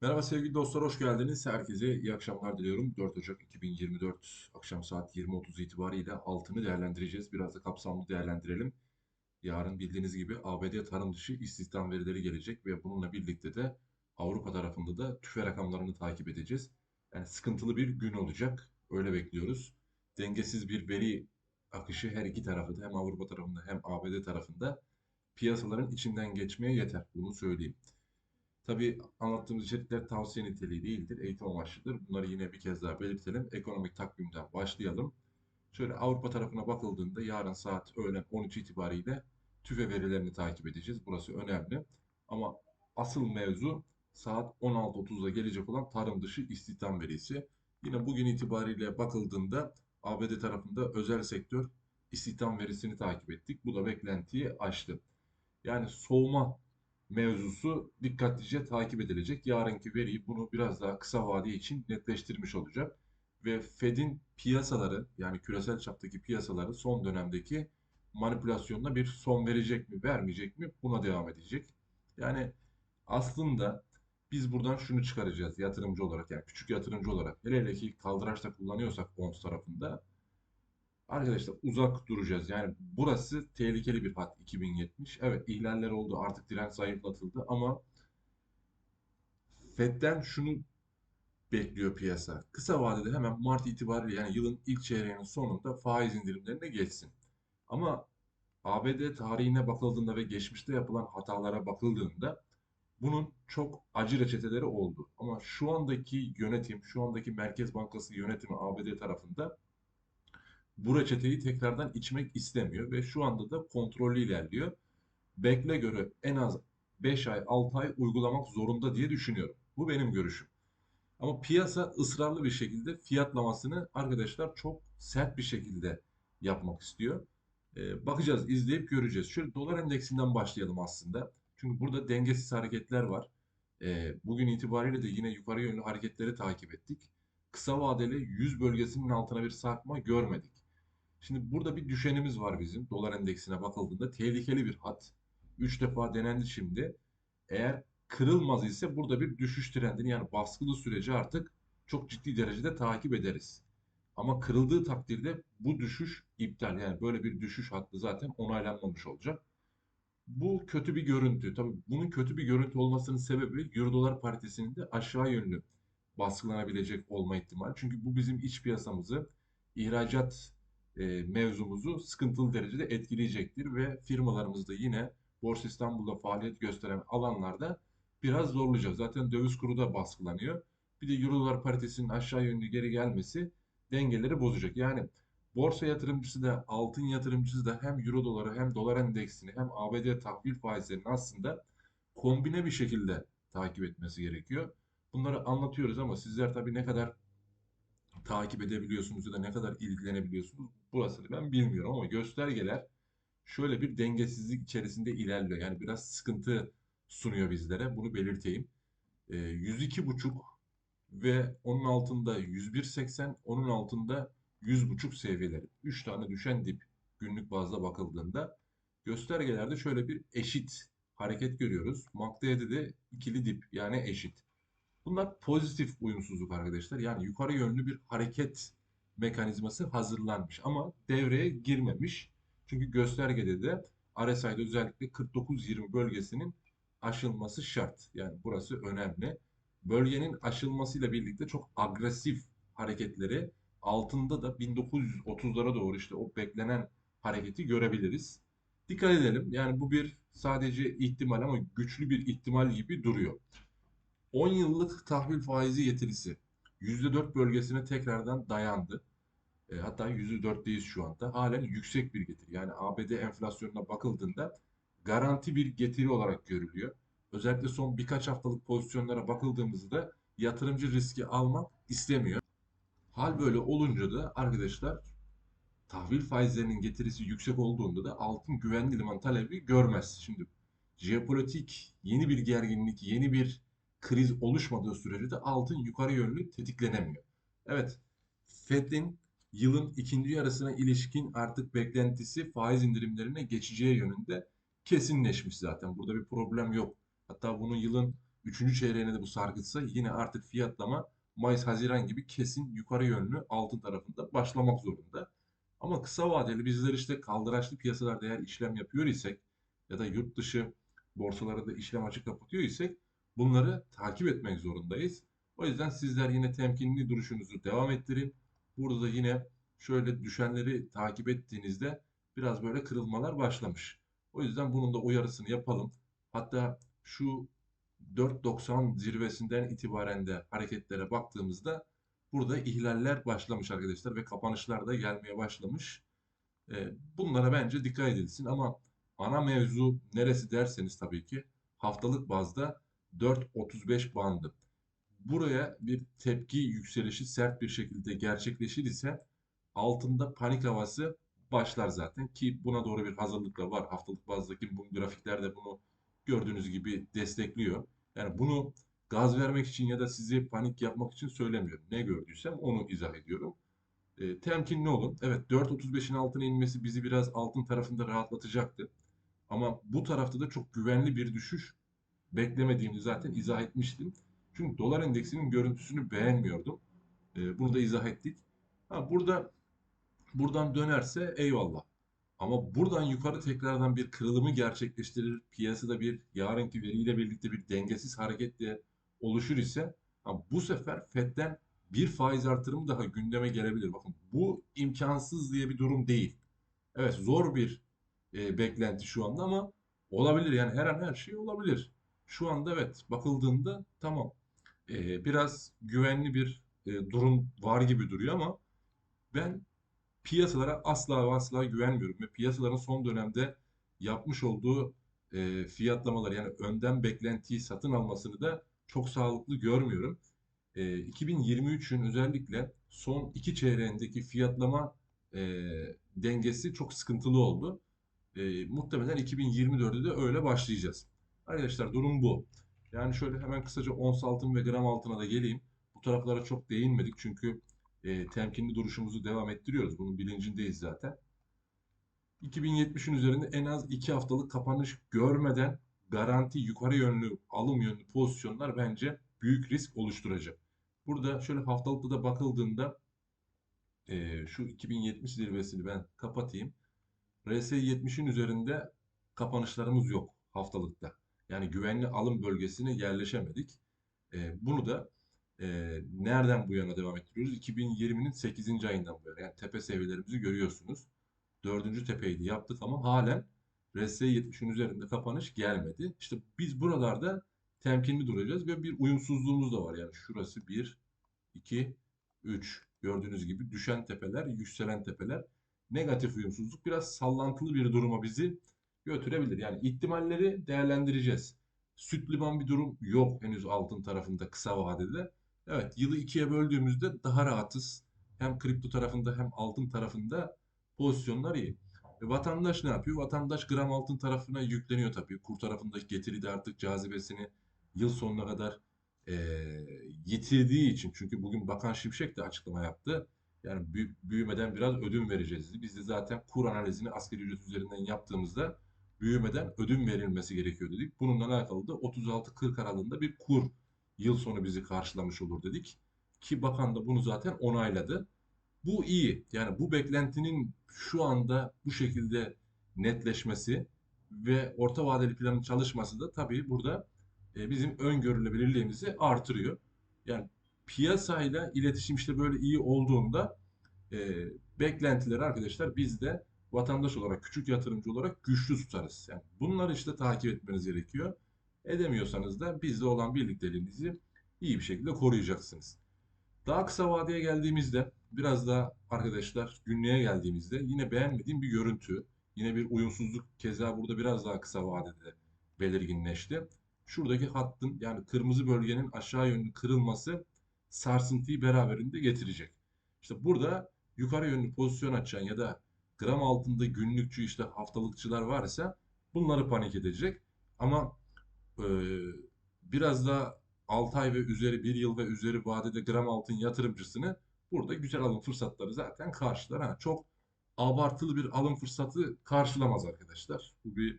Merhaba sevgili dostlar, hoş geldiniz. Herkese iyi akşamlar diliyorum. 4 Ocak 2024 akşam saat 20.30 itibariyle altını değerlendireceğiz. Biraz da kapsamlı değerlendirelim. Yarın bildiğiniz gibi ABD tarım dışı istihdam verileri gelecek ve bununla birlikte de Avrupa tarafında da tüfe rakamlarını takip edeceğiz. Yani sıkıntılı bir gün olacak. Öyle bekliyoruz. Dengesiz bir veri akışı her iki tarafı da hem Avrupa tarafında hem ABD tarafında piyasaların içinden geçmeye yeter. Bunu söyleyeyim. Tabii anlattığımız içerikler tavsiye niteliği değildir, eğitim amaçlıdır. Bunları yine bir kez daha belirtelim. Ekonomik takvimden başlayalım. Şöyle Avrupa tarafına bakıldığında yarın saat öğlen 13 itibariyle tüfe verilerini takip edeceğiz. Burası önemli. Ama asıl mevzu saat 16.30'da gelecek olan tarım dışı istihdam verisi. Yine bugün itibariyle bakıldığında ABD tarafında özel sektör istihdam verisini takip ettik. Bu da beklentiyi aştı. Yani soğuma mevzusu dikkatlice takip edilecek. Yarınki veriyi bunu biraz daha kısa vade için netleştirmiş olacak. Ve Fed'in piyasaları yani küresel çaptaki piyasaları son dönemdeki manipülasyonuna bir son verecek mi, vermeyecek mi buna devam edecek. Yani aslında biz buradan şunu çıkaracağız yatırımcı olarak yani küçük yatırımcı olarak hele hele ki kaldıraçta kullanıyorsak bonds tarafında Arkadaşlar uzak duracağız. Yani burası tehlikeli bir hat 2070. Evet ihlaller oldu artık direnç zayıflatıldı ama Fed'den şunu bekliyor piyasa. Kısa vadede hemen Mart itibariyle yani yılın ilk çeyreğinin sonunda faiz indirimlerine geçsin. Ama ABD tarihine bakıldığında ve geçmişte yapılan hatalara bakıldığında bunun çok acı reçeteleri oldu. Ama şu andaki yönetim, şu andaki Merkez Bankası yönetimi ABD tarafında bu reçeteyi tekrardan içmek istemiyor ve şu anda da kontrollü ilerliyor. Bekle göre en az 5 ay 6 ay uygulamak zorunda diye düşünüyorum. Bu benim görüşüm. Ama piyasa ısrarlı bir şekilde fiyatlamasını arkadaşlar çok sert bir şekilde yapmak istiyor. Ee, bakacağız, izleyip göreceğiz. Şöyle dolar endeksinden başlayalım aslında. Çünkü burada dengesiz hareketler var. Ee, bugün itibariyle de yine yukarı yönlü hareketleri takip ettik. Kısa vadeli 100 bölgesinin altına bir sarkma görmedik. Şimdi burada bir düşenimiz var bizim. Dolar endeksine bakıldığında tehlikeli bir hat. 3 defa denendi şimdi. Eğer kırılmaz ise burada bir düşüş trendini yani baskılı süreci artık çok ciddi derecede takip ederiz. Ama kırıldığı takdirde bu düşüş iptal. Yani böyle bir düşüş hattı zaten onaylanmamış olacak. Bu kötü bir görüntü. Tabii bunun kötü bir görüntü olmasının sebebi Euro dolar paritesinin de aşağı yönlü baskılanabilecek olma ihtimali. Çünkü bu bizim iç piyasamızı ihracat e, mevzumuzu sıkıntılı derecede etkileyecektir ve firmalarımızda yine Borsa İstanbul'da faaliyet gösteren alanlarda biraz zorlayacak. Zaten döviz kuru da baskılanıyor. Bir de Euro dolar paritesinin aşağı yönlü geri gelmesi dengeleri bozacak. Yani borsa yatırımcısı da altın yatırımcısı da hem Euro doları hem dolar endeksini hem ABD tahvil faizlerini aslında kombine bir şekilde takip etmesi gerekiyor. Bunları anlatıyoruz ama sizler tabii ne kadar takip edebiliyorsunuz ya da ne kadar ilgilenebiliyorsunuz burasını ben bilmiyorum ama göstergeler şöyle bir dengesizlik içerisinde ilerliyor. Yani biraz sıkıntı sunuyor bizlere. Bunu belirteyim. E, ee, 102.5 ve onun altında 101.80, onun altında 100.5 seviyeleri. 3 tane düşen dip günlük bazda bakıldığında göstergelerde şöyle bir eşit hareket görüyoruz. MACD'de de ikili dip yani eşit. Bunlar pozitif uyumsuzluk arkadaşlar. Yani yukarı yönlü bir hareket mekanizması hazırlanmış ama devreye girmemiş. Çünkü göstergede de RSI'de özellikle 49-20 bölgesinin aşılması şart. Yani burası önemli. Bölgenin aşılmasıyla birlikte çok agresif hareketleri altında da 1930'lara doğru işte o beklenen hareketi görebiliriz. Dikkat edelim. Yani bu bir sadece ihtimal ama güçlü bir ihtimal gibi duruyor. 10 yıllık tahvil faizi getirisi %4 bölgesine tekrardan dayandı. E, hatta %4'teyiz şu anda. Halen yüksek bir getiri. Yani ABD enflasyonuna bakıldığında garanti bir getiri olarak görülüyor. Özellikle son birkaç haftalık pozisyonlara bakıldığımızda yatırımcı riski almak istemiyor. Hal böyle olunca da arkadaşlar tahvil faizlerinin getirisi yüksek olduğunda da altın güvenli liman talebi görmez. Şimdi jeopolitik yeni bir gerginlik, yeni bir kriz oluşmadığı sürece de altın yukarı yönlü tetiklenemiyor. Evet, Fed'in yılın ikinci yarısına ilişkin artık beklentisi faiz indirimlerine geçeceği yönünde kesinleşmiş zaten. Burada bir problem yok. Hatta bunu yılın Üçüncü çeyreğine de bu sarkıtsa yine artık fiyatlama Mayıs-Haziran gibi kesin yukarı yönlü altın tarafında başlamak zorunda. Ama kısa vadeli bizler işte kaldıraçlı piyasalarda eğer işlem yapıyor isek ya da yurt dışı borsalarında işlem açık kapatıyor isek bunları takip etmek zorundayız. O yüzden sizler yine temkinli duruşunuzu devam ettirin. Burada da yine şöyle düşenleri takip ettiğinizde biraz böyle kırılmalar başlamış. O yüzden bunun da uyarısını yapalım. Hatta şu 4.90 zirvesinden itibaren de hareketlere baktığımızda burada ihlaller başlamış arkadaşlar ve kapanışlar da gelmeye başlamış. E, bunlara bence dikkat edilsin ama ana mevzu neresi derseniz tabii ki haftalık bazda 4.35 bandı. Buraya bir tepki yükselişi sert bir şekilde gerçekleşir ise altında panik havası başlar zaten ki buna doğru bir hazırlık da var. Haftalık bazdaki bu grafikler de bunu gördüğünüz gibi destekliyor. Yani bunu gaz vermek için ya da sizi panik yapmak için söylemiyorum. Ne gördüysem onu izah ediyorum. E, temkinli olun. Evet 4.35'in altına inmesi bizi biraz altın tarafında rahatlatacaktı. Ama bu tarafta da çok güvenli bir düşüş beklemediğimi zaten izah etmiştim. Çünkü dolar endeksinin görüntüsünü beğenmiyordum. E, bunu da izah ettik. Ha, burada buradan dönerse eyvallah. Ama buradan yukarı tekrardan bir kırılımı gerçekleştirir. Piyasada bir yarınki veriyle birlikte bir dengesiz hareketle oluşur ise ha, bu sefer Fed'den bir faiz artırımı daha gündeme gelebilir. Bakın bu imkansız diye bir durum değil. Evet zor bir e, beklenti şu anda ama olabilir yani her an her şey olabilir. Şu anda evet bakıldığında tamam e, biraz güvenli bir e, durum var gibi duruyor ama ben piyasalara asla ve asla güvenmiyorum ve piyasaların son dönemde yapmış olduğu e, fiyatlamalar yani önden beklentiyi satın almasını da çok sağlıklı görmüyorum. E, 2023'ün özellikle son iki çeyreğindeki fiyatlama e, dengesi çok sıkıntılı oldu. E, muhtemelen 2024'de de öyle başlayacağız. Arkadaşlar durum bu. Yani şöyle hemen kısaca ons altın ve gram altına da geleyim. Bu taraflara çok değinmedik çünkü e, temkinli duruşumuzu devam ettiriyoruz. Bunun bilincindeyiz zaten. 2070'in üzerinde en az 2 haftalık kapanış görmeden garanti yukarı yönlü alım yönlü pozisyonlar bence büyük risk oluşturacak. Burada şöyle haftalıkta da bakıldığında e, şu 2070 zirvesini ben kapatayım. RSI 70'in üzerinde kapanışlarımız yok haftalıkta. Yani güvenli alım bölgesine yerleşemedik. E, bunu da e, nereden bu yana devam ettiriyoruz? 2020'nin 8. ayından bu yana. Yani tepe seviyelerimizi görüyorsunuz. Dördüncü tepeyi de yaptık ama halen RSI 70'in üzerinde kapanış gelmedi. İşte biz buralarda temkinli duracağız ve bir uyumsuzluğumuz da var. Yani şurası 1, 2, 3. Gördüğünüz gibi düşen tepeler, yükselen tepeler. Negatif uyumsuzluk biraz sallantılı bir duruma bizi götürebilir. Yani ihtimalleri değerlendireceğiz. Süt liman bir durum yok henüz altın tarafında kısa vadede. Evet, yılı ikiye böldüğümüzde daha rahatız. Hem kripto tarafında hem altın tarafında pozisyonlar iyi. E, vatandaş ne yapıyor? Vatandaş gram altın tarafına yükleniyor tabii. Kur tarafındaki getiri de artık cazibesini yıl sonuna kadar e, yitirdiği için. Çünkü bugün Bakan Şimşek de açıklama yaptı. Yani büy- büyümeden biraz ödün vereceğiz. Biz de zaten kur analizini asgari ücret üzerinden yaptığımızda büyümeden ödün verilmesi gerekiyor dedik. Bununla alakalı da 36-40 aralığında bir kur yıl sonu bizi karşılamış olur dedik. Ki bakan da bunu zaten onayladı. Bu iyi. Yani bu beklentinin şu anda bu şekilde netleşmesi ve orta vadeli planın çalışması da tabii burada e, bizim öngörülebilirliğimizi artırıyor. Yani piyasayla iletişim işte böyle iyi olduğunda e, beklentileri arkadaşlar biz de vatandaş olarak, küçük yatırımcı olarak güçlü tutarız. Yani bunları işte takip etmeniz gerekiyor. Edemiyorsanız da bizle olan birlikteliğinizi iyi bir şekilde koruyacaksınız. Daha kısa vadeye geldiğimizde, biraz daha arkadaşlar günlüğe geldiğimizde yine beğenmediğim bir görüntü, yine bir uyumsuzluk keza burada biraz daha kısa vadede belirginleşti. Şuradaki hattın yani kırmızı bölgenin aşağı yönlü kırılması sarsıntıyı beraberinde getirecek. İşte burada yukarı yönlü pozisyon açan ya da gram altında günlükçü işte haftalıkçılar varsa bunları panik edecek. Ama e, biraz daha 6 ay ve üzeri 1 yıl ve üzeri vadede gram altın yatırımcısını burada güzel alım fırsatları zaten karşılar. Ha, çok abartılı bir alım fırsatı karşılamaz arkadaşlar. Bu bir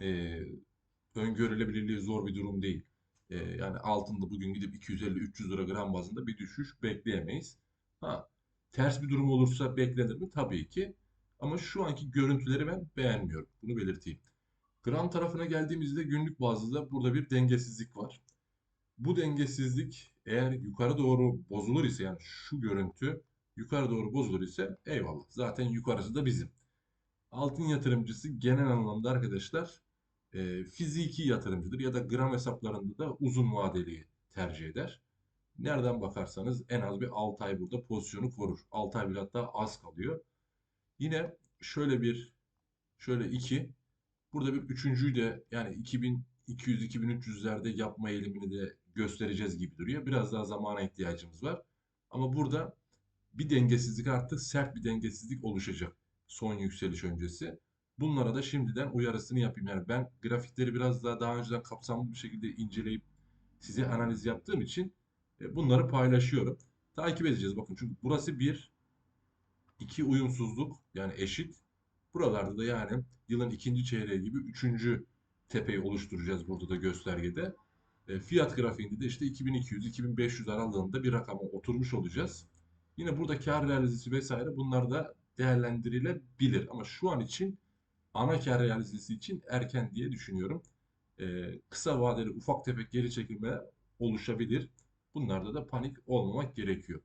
e, öngörülebilirliği zor bir durum değil. Ee, yani altında bugün gidip 250-300 lira gram bazında bir düşüş bekleyemeyiz. Ha, ters bir durum olursa beklenir mi? Tabii ki. Ama şu anki görüntüleri ben beğenmiyorum. Bunu belirteyim. Gram tarafına geldiğimizde günlük bazda burada bir dengesizlik var. Bu dengesizlik eğer yukarı doğru bozulur ise yani şu görüntü yukarı doğru bozulur ise eyvallah. Zaten yukarısı da bizim. Altın yatırımcısı genel anlamda arkadaşlar e, fiziki yatırımcıdır ya da gram hesaplarında da uzun vadeli tercih eder. Nereden bakarsanız en az bir 6 ay burada pozisyonu korur. 6 ay bile hatta az kalıyor. Yine şöyle bir şöyle iki burada bir üçüncüyü de yani 2200-2300'lerde yapma eğilimini de göstereceğiz gibi duruyor. Biraz daha zamana ihtiyacımız var. Ama burada bir dengesizlik artık sert bir dengesizlik oluşacak son yükseliş öncesi. Bunlara da şimdiden uyarısını yapayım. Yani ben grafikleri biraz daha daha önceden kapsamlı bir şekilde inceleyip size analiz yaptığım için bunları paylaşıyorum. Takip edeceğiz. Bakın çünkü burası bir, iki uyumsuzluk yani eşit. Buralarda da yani yılın ikinci çeyreği gibi üçüncü tepeyi oluşturacağız burada da göstergede. E, fiyat grafiğinde de işte 2200-2500 aralığında bir rakama oturmuş olacağız. Yine burada kar realizesi vesaire bunlar da değerlendirilebilir. Ama şu an için ana kar realizesi için erken diye düşünüyorum. Ee, kısa vadeli ufak tefek geri çekilme oluşabilir. Bunlarda da panik olmamak gerekiyor.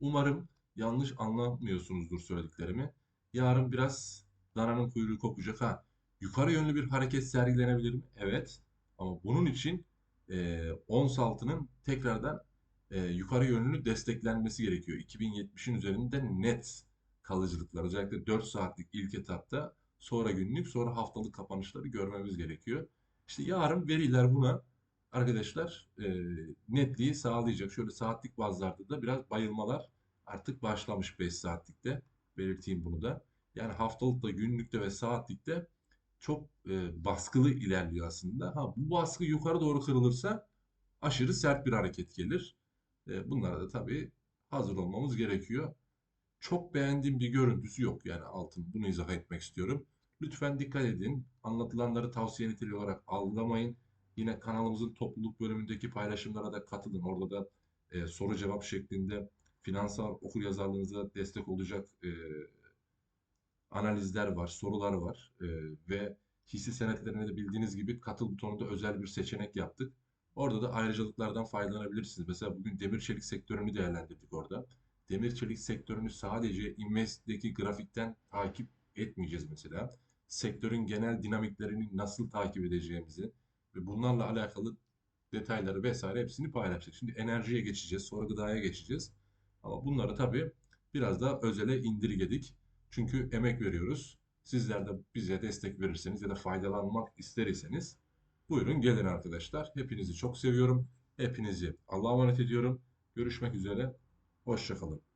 Umarım yanlış anlamıyorsunuzdur söylediklerimi. Yarın biraz dananın kuyruğu kopacak. Ha, yukarı yönlü bir hareket sergilenebilir mi? Evet. Ama bunun için e, ons altının tekrardan e, yukarı yönlü desteklenmesi gerekiyor. 2070'in üzerinde net kalıcılıklar özellikle 4 saatlik ilk etapta sonra günlük sonra haftalık kapanışları görmemiz gerekiyor. İşte yarın veriler buna arkadaşlar e, netliği sağlayacak. Şöyle saatlik bazlarda da biraz bayılmalar artık başlamış 5 saatlikte. Belirteyim bunu da. Yani haftalıkta, günlükte ve saatlikte çok e, baskılı ilerliyor aslında. Ha bu baskı yukarı doğru kırılırsa aşırı sert bir hareket gelir. E, bunlara da tabii hazır olmamız gerekiyor. Çok beğendiğim bir görüntüsü yok yani altın. Bunu izah etmek istiyorum. Lütfen dikkat edin. Anlatılanları tavsiye niteliği olarak algılamayın. Yine kanalımızın topluluk bölümündeki paylaşımlara da katılın. Orada da e, soru cevap şeklinde finansal okuryazarlığınıza destek olacak e, analizler var, sorular var e, ve hisse senetlerine de bildiğiniz gibi katıl butonunda özel bir seçenek yaptık. Orada da ayrıcalıklardan faydalanabilirsiniz. Mesela bugün demir çelik sektörünü değerlendirdik orada. Demir çelik sektörünü sadece Invest'teki grafikten takip etmeyeceğiz mesela. Sektörün genel dinamiklerini nasıl takip edeceğimizi ve bunlarla alakalı detayları vesaire hepsini paylaştık. Şimdi enerjiye geçeceğiz, sonra gıdaya geçeceğiz. Ama bunları tabii biraz daha özele indirgedik. Çünkü emek veriyoruz. Sizler de bize destek verirseniz ya da faydalanmak isterseniz buyurun gelin arkadaşlar. Hepinizi çok seviyorum. Hepinizi Allah'a emanet ediyorum. Görüşmek üzere. Hoşçakalın.